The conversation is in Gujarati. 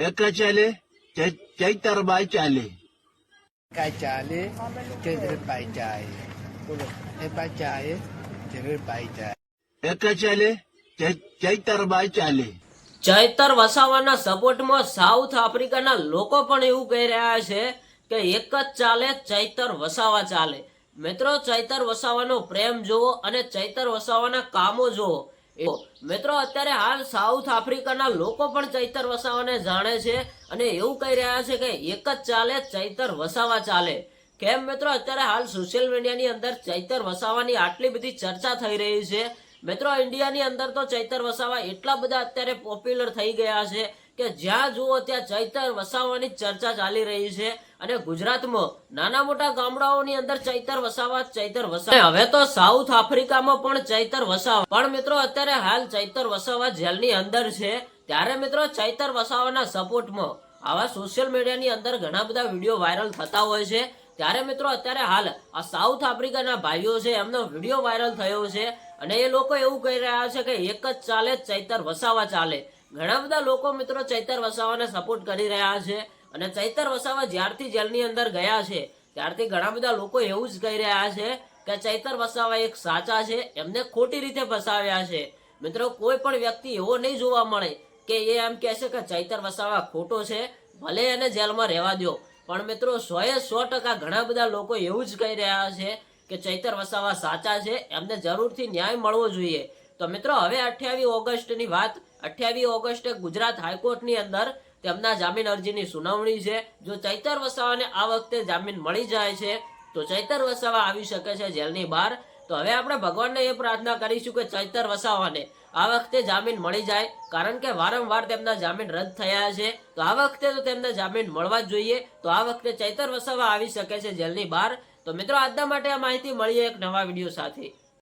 એક ચાલે ચૈતરબાઈ ચાલે કાંઈ ચાલે ચંદ્રભાઈ ચાલે બોલો એ બા ચાલે ચંદ્રભાઈ ચાલે એક ચાલે ચૈતરબાઈ ચાલે ચૈતર વસાવાના સપોર્ટમાં સાઉથ આફ્રિકાના લોકો પણ એવું કહી રહ્યા છે કે એક જ ચાલે ચૈતર વસાવા ચાલે. મિત્રો ચૈતર વસાવાનો પ્રેમ જુઓ અને ચૈતર વસાવાના કામો જુઓ. મિત્રો, અત્યારે હાલ સાઉથ આફ્રિકાના લોકો પણ ચૈતર વસાવાને જાણે છે અને એવું કહી રહ્યા છે કે એક જ ચાલે, ચૈતર વસાવા ચાલે. કેમ મિત્રો, અત્યારે હાલ સોશિયલ મીડિયાની અંદર ચૈતર વસાવાની આટલી બધી ચર્ચા થઈ રહી છે. મિત્રો, ઇન્ડિયાની અંદર તો ચૈતર વસાવા એટલા બધા અત્યારે પોપ્યુલર થઈ ગયા છે કે જ્યાં જુઓ ત્યાં ચૈતર વસાવાની ચર્ચા ચાલી રહી છે અને ગુજરાતમાં નાના મોટા ગામડાઓની અંદર ચૈતર વસાવા ચૈતર વસાવા હવે તો સાઉથ આફ્રિકામાં પણ ચૈતર વસાવા. પણ મિત્રો, અત્યારે હાલ ચૈતર વસાવા જેલની અંદર છે. ત્યારે મિત્રો, ચૈતર વસાવાના સપોર્ટમાં આવા સોશિયલ મીડિયાની અંદર ઘણા બધા વીડિયો વાયરલ થતા હોય છે. ત્યારે મિત્રો, અત્યારે હાલ આ સાઉથ આફ્રિકાના ભાઈઓ છે, એમનો વીડિયો વાયરલ થયો છે. અને એ લોકો એવું કહી રહ્યા છે કે એક જ ચાલે, ચૈતર વસાવા ચાલે. ઘણા બધા લોકો મિત્રો ચૈતર વસાવાને સપોર્ટ કરી રહ્યા છે અને ચૈતર વસાવા જ્યારથી જેલની અંદર ગયા છે, ત્યારથી ઘણા બધા લોકો એવું જ કહી રહ્યા છે કે ચૈતર વસાવા એક સાચા છે, એમને ખોટી રીતે ફસાવ્યા છે. મિત્રો, કોઈ પણ વ્યક્તિ એવો નહીં જોવા મળે કે એ એમ કહે છે કે ચૈતર વસાવા ખોટો છે, ભલે એને જેલમાં રહેવા દો. પણ મિત્રો સો એ સો ટકા ઘણા બધા લોકો એવું જ કહી રહ્યા છે કે ચૈતર વસાવા સાચા છે, એમને જરૂરથી ન્યાય મળવો જોઈએ. તો મિત્રો, હવે અઠ્યાવીસ ઓગસ્ટની વાત. અઠ્યાવીસ ઓગસ્ટે ગુજરાત હાઈકોર્ટની અંદર તેમના જામીન અરજીની સુનાવણી છે. જો ચૈતર વસાવાને આ વખતે જામીન મળી જાય છે, તો ચૈતર વસાવા આવી શકે છે જેલની બહાર. તો હવે આપણે ભગવાનને એ પ્રાર્થના કરીશું કે ચૈતર વસાવાને આ વખતે જામીન મળી જાય. કારણ કે વારંવાર તેમના જામીન રદ થયા છે. તો આ વખતે તો તેમને જામીન મળવા જ જોઈએ. તો આ વખતે ચૈતર વસાવા આવી શકે છે જેલની બહાર. તો મિત્રો, આજના માટે આ માહિતી મળીએ એક નવા વીડિયો સાથે.